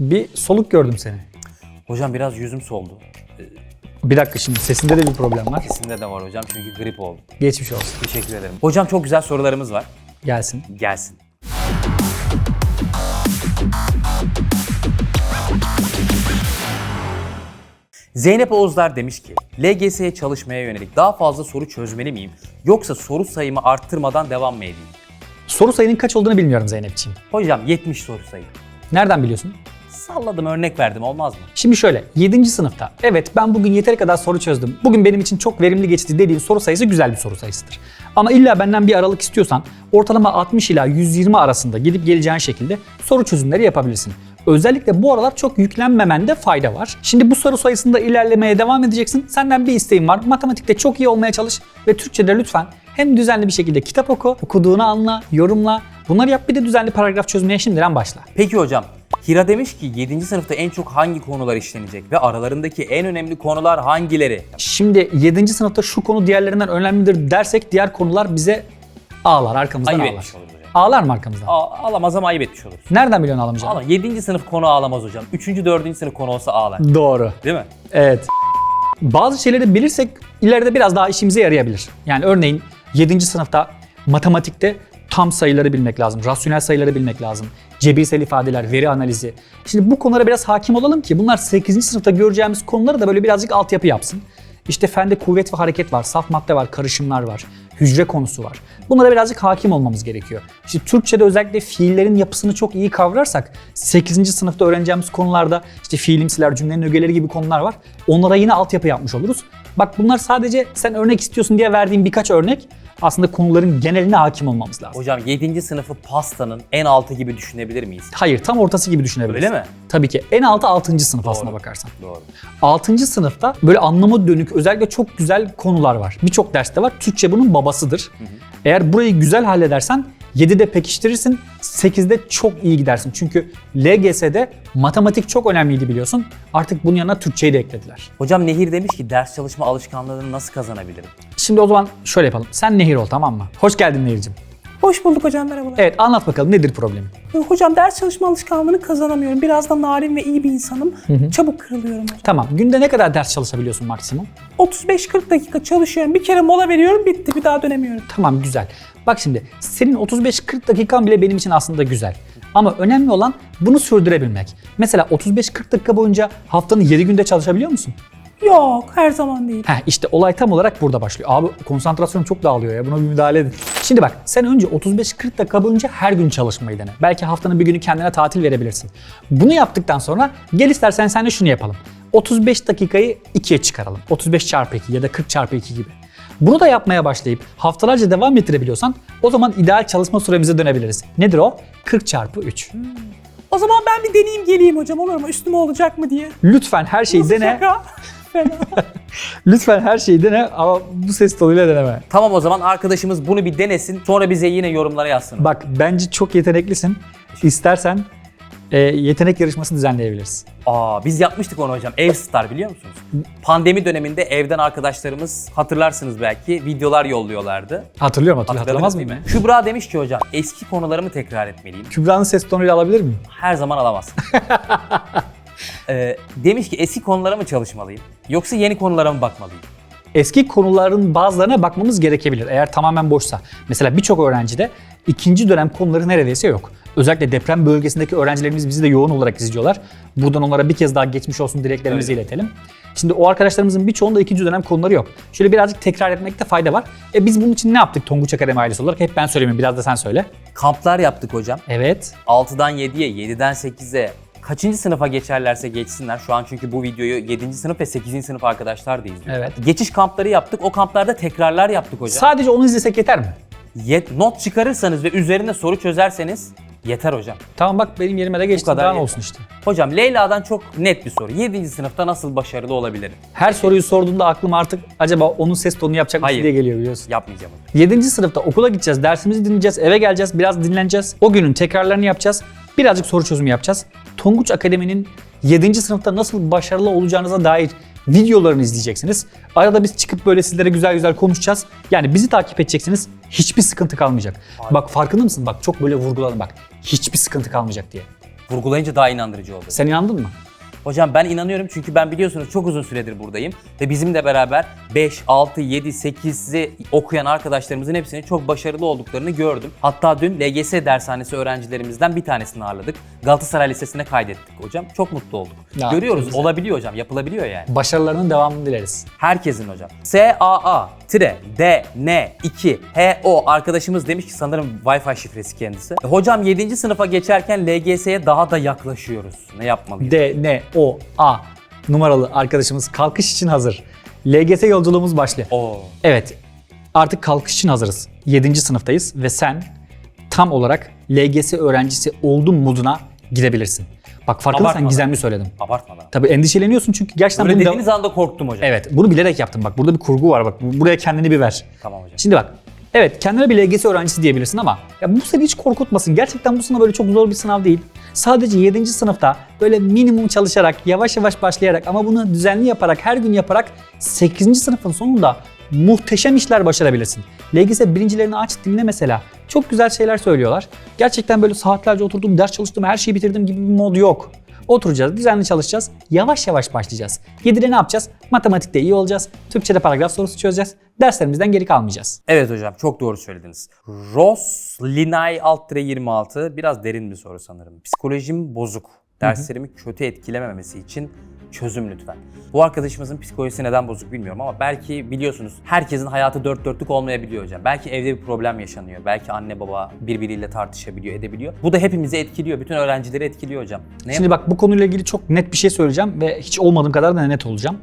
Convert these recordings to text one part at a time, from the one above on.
Bir soluk gördüm seni. Hocam biraz yüzüm soldu. Bir dakika şimdi sesinde de bir problem var. Kesimde de var hocam çünkü grip oldu. Geçmiş olsun. Teşekkür ederim. Hocam çok güzel sorularımız var. Gelsin. Gelsin. Zeynep Oğuzlar demiş ki, LGS'ye çalışmaya yönelik daha fazla soru çözmeli miyim? Yoksa soru sayımı arttırmadan devam mı edeyim? Soru sayının kaç olduğunu bilmiyorum Zeynep'ciğim. Hocam 70 soru sayı. Nereden biliyorsun? Salladım örnek verdim olmaz mı? Şimdi şöyle 7. sınıfta evet ben bugün yeteri kadar soru çözdüm. Bugün benim için çok verimli geçti dediğin soru sayısı güzel bir soru sayısıdır. Ama illa benden bir aralık istiyorsan ortalama 60 ila 120 arasında gidip geleceğin şekilde soru çözümleri yapabilirsin. Özellikle bu aralar çok yüklenmemende fayda var. Şimdi bu soru sayısında ilerlemeye devam edeceksin. Senden bir isteğim var. Matematikte çok iyi olmaya çalış ve Türkçe'de lütfen hem düzenli bir şekilde kitap oku, okuduğunu anla, yorumla. Bunları yap bir de düzenli paragraf çözmeye şimdiden başla. Peki hocam, Hira demiş ki 7. sınıfta en çok hangi konular işlenecek ve aralarındaki en önemli konular hangileri? Şimdi 7. sınıfta şu konu diğerlerinden önemlidir dersek diğer konular bize ağlar arkamızdan Ayıp ağlar. etmiş oluruz hocam. Ağlar mı arkamızdan? A- ağlamaz ama ayıp etmiş oluruz. Nereden biliyorsun ağlamayacağını? Ağlam. 7. sınıf konu ağlamaz hocam. 3. 4. sınıf konu olsa ağlar. Doğru. Değil mi? Evet. Bazı şeyleri bilirsek ileride biraz daha işimize yarayabilir. Yani örneğin 7. sınıfta matematikte tam sayıları bilmek lazım, rasyonel sayıları bilmek lazım, cebirsel ifadeler, veri analizi. Şimdi bu konulara biraz hakim olalım ki bunlar 8. sınıfta göreceğimiz konuları da böyle birazcık altyapı yapsın. İşte fende kuvvet ve hareket var, saf madde var, karışımlar var, hücre konusu var. Bunlara birazcık hakim olmamız gerekiyor. İşte Türkçe'de özellikle fiillerin yapısını çok iyi kavrarsak 8. sınıfta öğreneceğimiz konularda işte fiilimsiler, cümlenin ögeleri gibi konular var. Onlara yine altyapı yapmış oluruz. Bak bunlar sadece sen örnek istiyorsun diye verdiğim birkaç örnek aslında konuların geneline hakim olmamız lazım. Hocam 7. sınıfı pastanın en altı gibi düşünebilir miyiz? Hayır tam ortası gibi düşünebiliriz. Öyle mi? Tabii ki. En altı 6. sınıf aslına bakarsan. Doğru. 6. sınıfta böyle anlama dönük özellikle çok güzel konular var. Birçok derste var. Türkçe bunun babasıdır. Eğer burayı güzel halledersen 7'de pekiştirirsin, 8'de çok iyi gidersin. Çünkü LGS'de matematik çok önemliydi biliyorsun. Artık bunun yanına Türkçeyi de eklediler. Hocam Nehir demiş ki ders çalışma alışkanlığını nasıl kazanabilirim? Şimdi o zaman şöyle yapalım. Sen Nehir ol tamam mı? Hoş geldin Nehir'cim. Hoş bulduk hocam merhabalar. Evet anlat bakalım nedir problemi? Hocam ders çalışma alışkanlığını kazanamıyorum. Biraz da narin ve iyi bir insanım. Çabuk kırılıyorum hocam. Tamam günde ne kadar ders çalışabiliyorsun maksimum? 35-40 dakika çalışıyorum. Bir kere mola veriyorum bitti bir daha dönemiyorum. Tamam güzel. Bak şimdi senin 35-40 dakikan bile benim için aslında güzel. Ama önemli olan bunu sürdürebilmek. Mesela 35-40 dakika boyunca haftanın 7 günde çalışabiliyor musun? Yok her zaman değil. Heh işte olay tam olarak burada başlıyor. Abi konsantrasyonum çok dağılıyor ya buna bir müdahale edin. Şimdi bak sen önce 35-40 dakika boyunca her gün çalışmayı dene. Belki haftanın bir günü kendine tatil verebilirsin. Bunu yaptıktan sonra gel istersen sen de şunu yapalım. 35 dakikayı 2'ye çıkaralım. 35 çarpı 2 ya da 40 çarpı 2 gibi. Bunu da yapmaya başlayıp haftalarca devam ettirebiliyorsan o zaman ideal çalışma süremize dönebiliriz. Nedir o? 40 çarpı 3. O zaman ben bir deneyeyim geleyim hocam olur mu? Üstüme olacak mı diye. Lütfen her şeyi Nasıl dene. şaka? Fena. Lütfen her şeyi dene ama bu ses tonuyla deneme. Tamam o zaman arkadaşımız bunu bir denesin sonra bize yine yorumlara yazsın. Bak bence çok yeteneklisin. İstersen e, yetenek yarışmasını düzenleyebiliriz. Aa biz yapmıştık onu hocam. Ev Star biliyor musunuz? Pandemi döneminde evden arkadaşlarımız hatırlarsınız belki videolar yolluyorlardı. Hatırlıyorum hatırlıyorum. Hatırlamaz mıyım? mi? Kübra demiş ki hocam eski konularımı tekrar etmeliyim. Kübra'nın ses tonuyla alabilir miyim? Her zaman alamazsın. Ee, demiş ki eski konulara mı çalışmalıyım yoksa yeni konulara mı bakmalıyım? Eski konuların bazılarına bakmamız gerekebilir eğer tamamen boşsa. Mesela birçok öğrencide ikinci dönem konuları neredeyse yok. Özellikle deprem bölgesindeki öğrencilerimiz bizi de yoğun olarak izliyorlar. Buradan onlara bir kez daha geçmiş olsun dileklerimizi Öyle. iletelim. Şimdi o arkadaşlarımızın birçoğunda ikinci dönem konuları yok. Şöyle birazcık tekrar etmekte fayda var. E biz bunun için ne yaptık Tonguç Akademi ailesi olarak? Hep ben söyleyeyim biraz da sen söyle. Kamplar yaptık hocam. Evet. 6'dan 7'ye, 7'den 8'e kaçıncı sınıfa geçerlerse geçsinler. Şu an çünkü bu videoyu 7. sınıf ve 8. sınıf arkadaşlar da izliyor. Evet. Geçiş kampları yaptık. O kamplarda tekrarlar yaptık hocam. Sadece onu izlesek yeter mi? Yet, not çıkarırsanız ve üzerine soru çözerseniz yeter hocam. Tamam bak benim yerime de geçti. kadar Daha ne yeter. olsun işte. Hocam Leyla'dan çok net bir soru. 7. sınıfta nasıl başarılı olabilirim? Her soruyu sorduğunda aklım artık acaba onun ses tonunu yapacak Hayır. diye geliyor biliyorsun. Yapmayacağım hocam. 7. sınıfta okula gideceğiz, dersimizi dinleyeceğiz, eve geleceğiz, biraz dinleneceğiz. O günün tekrarlarını yapacağız. Birazcık soru çözümü yapacağız. Tonguç Akademi'nin 7. sınıfta nasıl başarılı olacağınıza dair videolarını izleyeceksiniz. Arada biz çıkıp böyle sizlere güzel güzel konuşacağız. Yani bizi takip edeceksiniz. Hiçbir sıkıntı kalmayacak. Bak farkında mısın? Bak çok böyle vurguladım bak. Hiçbir sıkıntı kalmayacak diye. Vurgulayınca daha inandırıcı oldu. Sen inandın mı? Hocam ben inanıyorum çünkü ben biliyorsunuz çok uzun süredir buradayım. Ve bizimle beraber 5, 6, 7, 8'i okuyan arkadaşlarımızın hepsinin çok başarılı olduklarını gördüm. Hatta dün LGS dershanesi öğrencilerimizden bir tanesini ağırladık. Galatasaray Lisesi'ne kaydettik hocam. Çok mutlu olduk. Ya, Görüyoruz güzel. olabiliyor hocam yapılabiliyor yani. Başarılarının devamını dileriz. Herkesin hocam. SAA tire D N 2 H O arkadaşımız demiş ki sanırım Wi-Fi şifresi kendisi. E, Hocam 7. sınıfa geçerken LGS'ye daha da yaklaşıyoruz. Ne yapmalıyız? D, N, O, A numaralı arkadaşımız kalkış için hazır. LGS yolculuğumuz başlıyor. Oo. Evet, artık kalkış için hazırız. 7. sınıftayız ve sen tam olarak LGS öğrencisi oldum moduna girebilirsin. Bak farkındaysan Abartma. gizemli söyledim. Abartmadan. Tabii endişeleniyorsun çünkü gerçekten Böyle bunu da- dediğiniz anda korktum hocam. Evet, bunu bilerek yaptım bak. Burada bir kurgu var bak. Buraya kendini bir ver. Tamam hocam. Şimdi bak. Evet kendine bir LGS öğrencisi diyebilirsin ama ya bu seni hiç korkutmasın. Gerçekten bu sınav böyle çok zor bir sınav değil. Sadece 7. sınıfta böyle minimum çalışarak, yavaş yavaş başlayarak ama bunu düzenli yaparak, her gün yaparak 8. sınıfın sonunda muhteşem işler başarabilirsin. LGS birincilerini aç dinle mesela. Çok güzel şeyler söylüyorlar. Gerçekten böyle saatlerce oturdum, ders çalıştım, her şeyi bitirdim gibi bir mod yok. Oturacağız, düzenli çalışacağız. Yavaş yavaş başlayacağız. 7'de ne yapacağız? Matematikte iyi olacağız. Türkçe'de paragraf sorusu çözeceğiz. Derslerimizden geri kalmayacağız. Evet hocam çok doğru söylediniz. Ross Linay alt 26 biraz derin bir soru sanırım. Psikolojim bozuk. Derslerimi kötü etkilememesi için çözüm lütfen. Bu arkadaşımızın psikolojisi neden bozuk bilmiyorum ama belki biliyorsunuz herkesin hayatı dört dörtlük olmayabiliyor hocam. Belki evde bir problem yaşanıyor. Belki anne baba birbiriyle tartışabiliyor, edebiliyor. Bu da hepimizi etkiliyor. Bütün öğrencileri etkiliyor hocam. Ne Şimdi bak bu konuyla ilgili çok net bir şey söyleyeceğim ve hiç olmadığım kadar da net olacağım.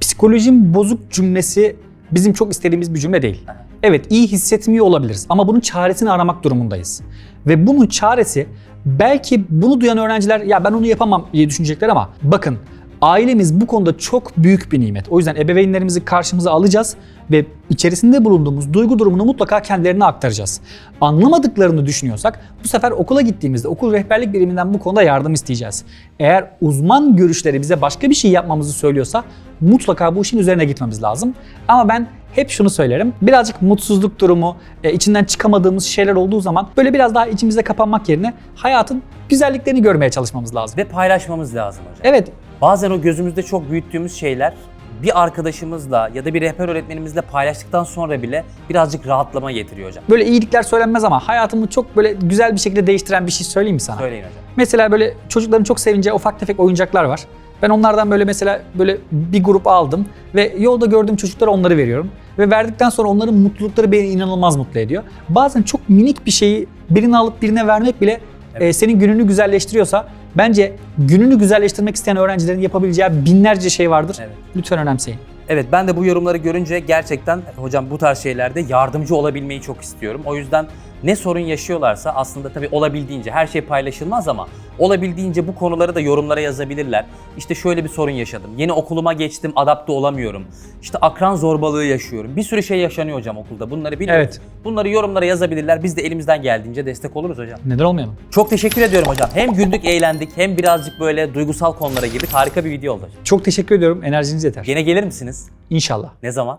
Psikolojim bozuk cümlesi bizim çok istediğimiz bir cümle değil. Evet iyi hissetmiyor olabiliriz ama bunun çaresini aramak durumundayız. Ve bunun çaresi belki bunu duyan öğrenciler ya ben onu yapamam diye düşünecekler ama bakın ailemiz bu konuda çok büyük bir nimet. O yüzden ebeveynlerimizi karşımıza alacağız ve içerisinde bulunduğumuz duygu durumunu mutlaka kendilerine aktaracağız. Anlamadıklarını düşünüyorsak bu sefer okula gittiğimizde okul rehberlik biriminden bu konuda yardım isteyeceğiz. Eğer uzman görüşleri bize başka bir şey yapmamızı söylüyorsa mutlaka bu işin üzerine gitmemiz lazım. Ama ben hep şunu söylerim. Birazcık mutsuzluk durumu, e, içinden çıkamadığımız şeyler olduğu zaman böyle biraz daha içimize kapanmak yerine hayatın güzelliklerini görmeye çalışmamız lazım. Ve paylaşmamız lazım hocam. Evet, Bazen o gözümüzde çok büyüttüğümüz şeyler bir arkadaşımızla ya da bir rehber öğretmenimizle paylaştıktan sonra bile birazcık rahatlama getiriyor hocam. böyle iyilikler söylenmez ama hayatımı çok böyle güzel bir şekilde değiştiren bir şey söyleyeyim mi sana? Söyleyin hocam. Mesela böyle çocukların çok sevince ufak tefek oyuncaklar var. Ben onlardan böyle mesela böyle bir grup aldım ve yolda gördüğüm çocuklara onları veriyorum. Ve verdikten sonra onların mutlulukları beni inanılmaz mutlu ediyor. Bazen çok minik bir şeyi birine alıp birine vermek bile e, senin gününü güzelleştiriyorsa bence gününü güzelleştirmek isteyen öğrencilerin yapabileceği binlerce şey vardır. Evet. Lütfen önemseyin. Evet ben de bu yorumları görünce gerçekten hocam bu tarz şeylerde yardımcı olabilmeyi çok istiyorum. O yüzden ne sorun yaşıyorlarsa aslında tabii olabildiğince her şey paylaşılmaz ama olabildiğince bu konuları da yorumlara yazabilirler. İşte şöyle bir sorun yaşadım. Yeni okuluma geçtim adapte olamıyorum. İşte akran zorbalığı yaşıyorum. Bir sürü şey yaşanıyor hocam okulda. Bunları biliyoruz. Evet. Bunları yorumlara yazabilirler. Biz de elimizden geldiğince destek oluruz hocam. Neden olmayalım? Çok teşekkür ediyorum hocam. Hem güldük, eğlendik hem birazcık böyle duygusal konulara girdik. Harika bir video oldu hocam. Çok teşekkür ediyorum. Enerjiniz yeter. Yine gelir misiniz? İnşallah. Ne zaman?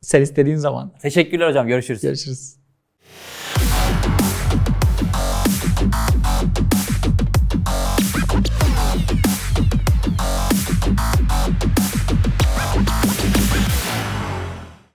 Sen istediğin zaman. Teşekkürler hocam. Görüşürüz. Görüşürüz.